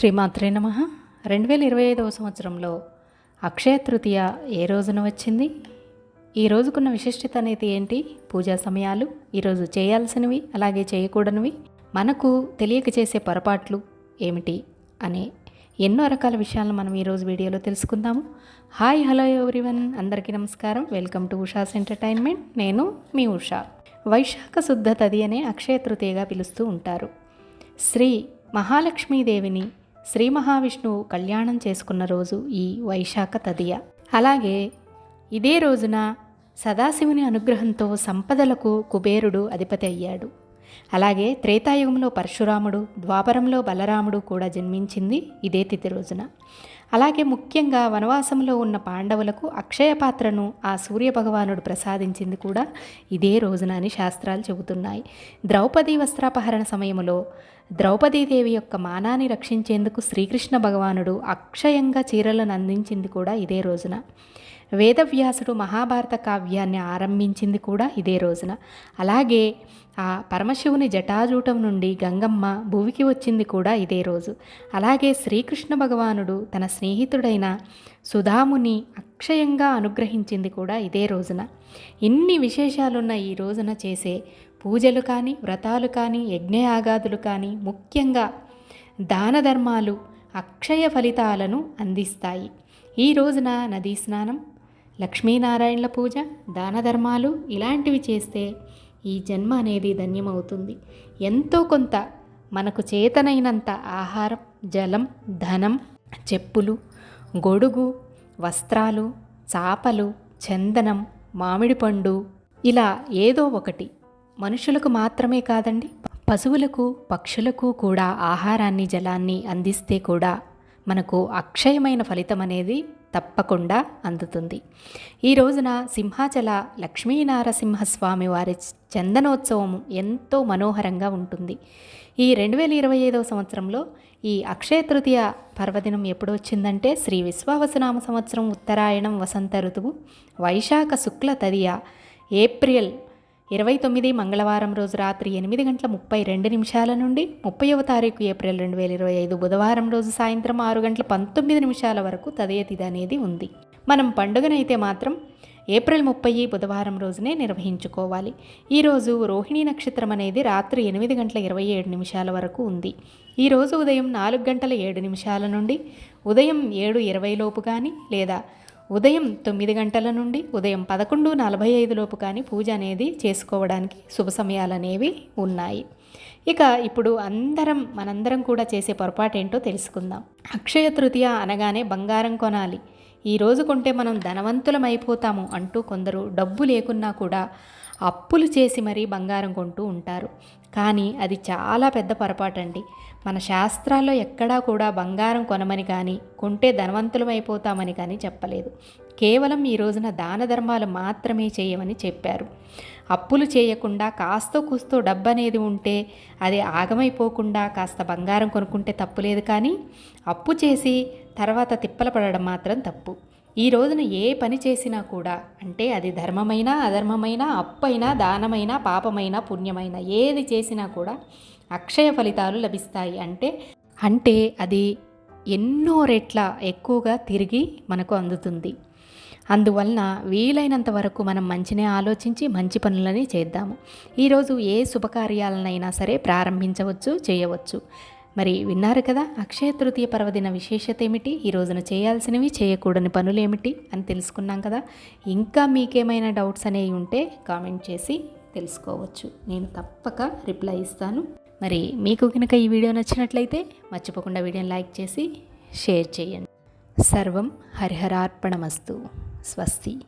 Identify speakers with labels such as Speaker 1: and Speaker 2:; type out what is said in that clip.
Speaker 1: శ్రీమాత్రే నమ. రెండు వేల ఇరవై ఐదవ సంవత్సరంలో అక్షయ తృతీయ ఏ రోజున వచ్చింది? ఈ రోజుకున్న విశిష్టత అనేది ఏంటి? పూజా సమయాలు ఈరోజు చేయాల్సినవి అలాగే చేయకూడనివి మనకు తెలియక చేసే పొరపాట్లు ఏమిటి అనే ఎన్నో రకాల విషయాలను మనం ఈరోజు వీడియోలో తెలుసుకుందాము. Hi hello everyone. అందరికీ నమస్కారం. Welcome to Usha's entertainment. నేను మీ ఉషా. వైశాఖ శుద్ధ తది అనే అక్షయ తృతీయగా పిలుస్తూ ఉంటారు. శ్రీ మహాలక్ష్మీదేవిని శ్రీ మహావిష్ణువు కళ్యాణం చేసుకున్న రోజు ఈ వైశాఖ తదియ. అలాగే ఇదే రోజున సదాశివుని అనుగ్రహంతో సంపదలకు కుబేరుడు అధిపతి అయ్యాడు. అలాగే త్రేతాయుగంలో పరశురాముడు ద్వాపరంలో బలరాముడు కూడా జన్మించింది ఇదే తిథి రోజున. అలాగే ముఖ్యంగా వనవాసంలో ఉన్న పాండవులకు అక్షయ పాత్రను ఆ సూర్యభగవానుడు ప్రసాదించింది కూడా ఇదే రోజున అని శాస్త్రాలు చెబుతున్నాయి. ద్రౌపది వస్త్రాపహరణ సమయంలో ద్రౌపదీదేవి యొక్క మానాన్ని రక్షించేందుకు శ్రీకృష్ణ భగవానుడు అక్షయంగా చీరలను అందించింది కూడా ఇదే రోజున. వేదవ్యాసుడు మహాభారత కావ్యాన్ని ఆరంభించింది కూడా ఇదే రోజున. అలాగే ఆ పరమశివుని జటాజూటం నుండి గంగమ్మ భూమికి వచ్చింది కూడా ఇదే రోజు. అలాగే శ్రీకృష్ణ భగవానుడు తన స్నేహితుడైన సుధాముని అక్షయంగా అనుగ్రహించింది కూడా ఇదే రోజున. ఇన్ని విశేషాలున్న ఈ రోజున చేసే పూజలు కానీ వ్రతాలు కానీ యజ్ఞయాగాదులు కానీ ముఖ్యంగా దాన ధర్మాలు అక్షయ ఫలితాలను అందిస్తాయి. ఈ రోజున నదీ స్నానం లక్ష్మీనారాయణల పూజ దాన ధర్మాలు ఇలాంటివి చేస్తే ఈ జన్మ అనేది ధన్యమవుతుంది. ఎంతో కొంత మనకు చేతనైనంత ఆహారం జలం ధనం చెప్పులు గొడుగు వస్త్రాలు చాపలు చందనం మామిడి పండు ఇలా ఏదో ఒకటి మనుషులకు మాత్రమే కాదండి పశువులకు పక్షులకు కూడా ఆహారాన్ని జలాన్ని అందిస్తే కూడా మనకు అక్షయమైన ఫలితం అనేది తప్పకుండా అందుతుంది. ఈ రోజున సింహాచల లక్ష్మీనారసింహస్వామి వారి చందనోత్సవం ఎంతో మనోహరంగా ఉంటుంది. ఈ రెండు వేల ఇరవై ఐదవ సంవత్సరంలో ఈ అక్షయ తృతీయ పర్వదినం ఎప్పుడు వచ్చిందంటే శ్రీ విశ్వావసనామ సంవత్సరం ఉత్తరాయణం వసంత ఋతువు వైశాఖ శుక్ల తదియ ఏప్రిల్ ఇరవై తొమ్మిది మంగళవారం రోజు రాత్రి ఎనిమిది గంటల ముప్పై రెండు నిమిషాల నుండి ముప్పైవ తారీఖు ఏప్రిల్ రెండు వేల ఇరవై ఐదు బుధవారం రోజు సాయంత్రం ఆరు గంటల పంతొమ్మిది నిమిషాల వరకు తదయతిథి అనేది ఉంది. మనం పండుగనైతే మాత్రం ఏప్రిల్ ముప్పై బుధవారం రోజునే నిర్వహించుకోవాలి. ఈరోజు రోహిణీ నక్షత్రం అనేది రాత్రి ఎనిమిది గంటల ఇరవై ఏడు నిమిషాల వరకు ఉంది. ఈరోజు ఉదయం నాలుగు గంటల ఏడు నిమిషాల నుండి ఉదయం ఏడు ఇరవై లోపు కానీ లేదా ఉదయం తొమ్మిది గంటల నుండి ఉదయం పదకొండు నలభై ఐదు లోపు కానీ పూజ అనేది చేసుకోవడానికి శుభ సమయాలు అనేవి ఉన్నాయి. ఇక ఇప్పుడు అందరం మనందరం కూడా చేసే పొరపాటు ఏంటో తెలుసుకుందాం. అక్షయ తృతీయ అనగానే బంగారం కొనాలి. ఈ రోజు కొంటే మనం ధనవంతులం అయిపోతాము అంటూ కొందరు డబ్బు లేకున్నా కూడా అప్పులు చేసి మరీ బంగారం కొంటూ ఉంటారు. కానీ అది చాలా పెద్ద పొరపాటండి. మన శాస్త్రాల్లో ఎక్కడా కూడా బంగారం కొనమని కానీ కొంటే ధనవంతులమైపోతామని కానీ చెప్పలేదు. కేవలం ఈ రోజున దాన ధర్మాలు మాత్రమే చేయమని చెప్పారు. అప్పులు చేయకుండా కాస్తో కూస్తో డబ్బు అనేది ఉంటే అది ఆగమైపోకుండా కాస్త బంగారం కొనుక్కుంటే తప్పులేదు కానీ అప్పు చేసి తర్వాత తిప్పల పడడం మాత్రం తప్పు. ఈ రోజున ఏ పని చేసినా కూడా అంటే అది ధర్మమైనా అధర్మమైనా అప్పైనా దానమైనా పాపమైనా పుణ్యమైన ఏది చేసినా కూడా అక్షయ ఫలితాలు లభిస్తాయి. అంటే అంటే అది ఎన్నో రెట్ల ఎక్కువగా తిరిగి మనకు అందుతుంది. అందువలన వీలైనంత వరకు మనం మంచినే ఆలోచించి మంచి పనులని చేద్దాము. ఈరోజు ఏ శుభకార్యాలనైనా సరే ప్రారంభించవచ్చు చేయవచ్చు. మరి విన్నారు కదా అక్షయ తృతీయ పర్వదిన విశేషత ఏమిటి ఈ రోజున చేయాల్సినవి చేయకూడని పనులు ఏమిటి అని తెలుసుకున్నాం కదా. ఇంకా మీకేమైనా డౌట్స్ అనేవి ఉంటే కామెంట్ చేసి తెలుసుకోవచ్చు. నేను తప్పక రిప్లై ఇస్తాను. మరి మీకు కనుక ఈ వీడియో నచ్చినట్లయితే మర్చిపోకుండా వీడియోని లైక్ చేసి షేర్ చేయండి. సర్వం హరిహరార్పణమస్తు. స్వస్తి.